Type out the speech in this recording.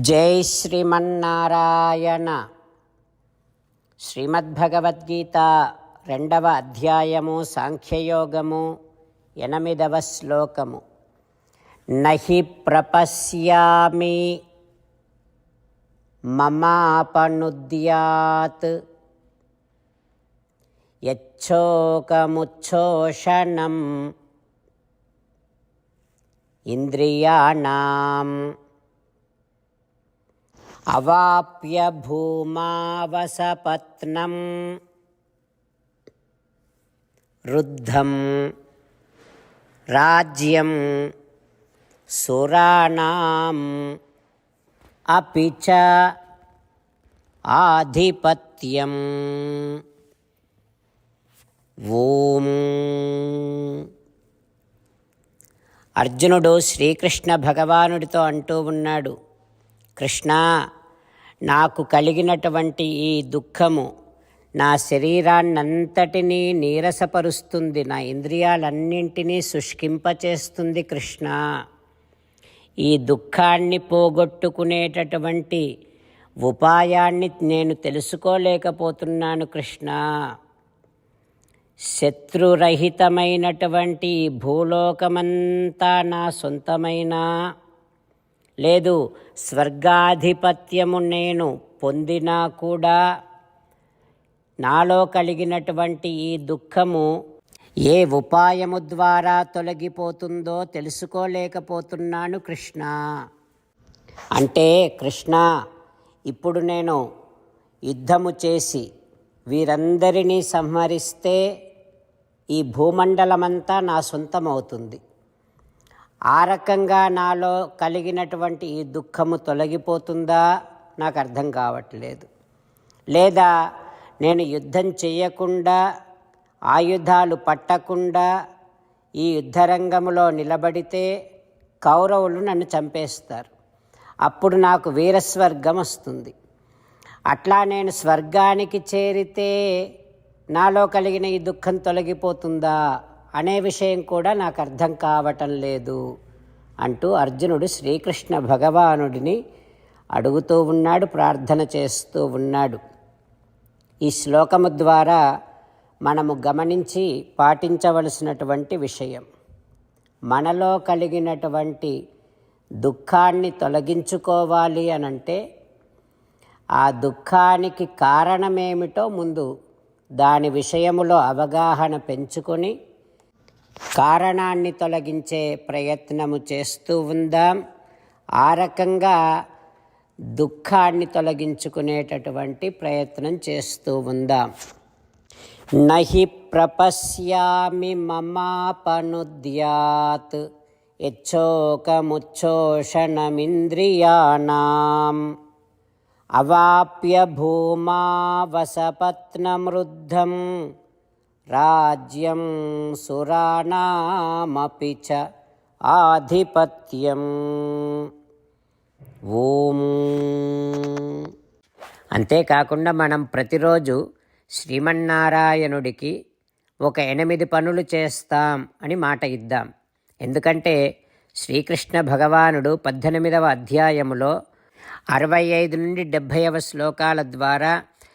జై శ్రీమన్నారాయణ. శ్రీమద్భగవద్గీత రెండవ అధ్యాయము సాంఖ్యయోగము ఎనిమిదవ శ్లోకము. నహి ప్రపశ్యామి మమాపనుద్యాత్. యచ్చోకముచ్ఛోషణం ఇంద్రియాణం అవాప్య భూమావసపత్నం రుద్ధం రాజ్యం సురాణం అపి చ ఆధిపత్యం. ఓం. అర్జునుడు శ్రీకృష్ణ భగవానుడితో అంటూ ఉన్నాడు కృష్ణ నాకు కలిగినటువంటి ఈ దుఃఖము నా శరీరాన్నంతటినీ నీరసపరుస్తుంది నా ఇంద్రియాలన్నింటినీ శుష్కింపచేస్తుంది కృష్ణ. ఈ దుఃఖాన్ని పోగొట్టుకునేటటువంటి ఉపాయాన్ని నేను తెలుసుకోలేకపోతున్నాను కృష్ణ. శత్రురహితమైనటువంటి ఈ భూలోకమంతా నా సొంతమైన లేదు స్వర్గాధిపత్యము నేను పొందినా కూడా నాలో కలిగినటువంటి ఈ దుఃఖము ఏ ఉపాయము ద్వారా తొలగిపోతుందో తెలుసుకోలేకపోతున్నాను కృష్ణ. అంటే కృష్ణ ఇప్పుడు నేను యుద్ధము చేసి వీరందరినీ సంహరిస్తే ఈ భూమండలమంతా నా సొంతమవుతుంది. ఆ రకంగా నాలో కలిగినటువంటి ఈ దుఃఖము తొలగిపోతుందా? నాకు అర్థం కావట్లేదు. లేదా నేను యుద్ధం చేయకుండా ఆయుధాలు పట్టకుండా ఈ యుద్ధరంగంలో నిలబడితే కౌరవులు నన్ను చంపేస్తారు. అప్పుడు నాకు వీరస్వర్గం వస్తుంది. అట్లా నేను స్వర్గానికి చేరితే నాలో కలిగిన ఈ దుఃఖం తొలగిపోతుందా? అనే విషయం కూడా నాకు అర్థం కావటం లేదు అంటూ అర్జునుడు శ్రీకృష్ణ భగవానుడిని అడుగుతూ ఉన్నాడు ప్రార్థన చేస్తూ ఉన్నాడు. ఈ శ్లోకము ద్వారా మనము గమనించి పాటించవలసినటువంటి విషయం. మనలో కలిగినటువంటి దుఃఖాన్ని తొలగించుకోవాలి అనంటే ఆ దుఃఖానికి కారణమేమిటో ముందు దాని విషయములో అవగాహన పెంచుకొని కారణాన్ని తొలగించే ప్రయత్నము చేస్తూ ఉందాం. ఆ రకంగా దుఃఖాన్ని తొలగించుకునేటటువంటి ప్రయత్నం చేస్తూ ఉందాం. నహి ప్రపశ్యామి మమాపనుద్యాత్ యచ్చోకముచ్చోషణమింద్రియాణం. అవాప్య భూమావసపత్నమృద్ధం. రాజ్యం సురాణమపి ఆధిపత్యం. ఓం. అంతేకాకుండా మనం ప్రతిరోజు శ్రీమన్నారాయణుడికి ఒక ఎనిమిది పనులు చేస్తాం అని మాట ఇద్దాం. ఎందుకంటే శ్రీకృష్ణ భగవానుడు పద్దెనిమిదవ అధ్యాయములో అరవై ఐదు నుండి డెబ్భైవ శ్లోకాల ద్వారా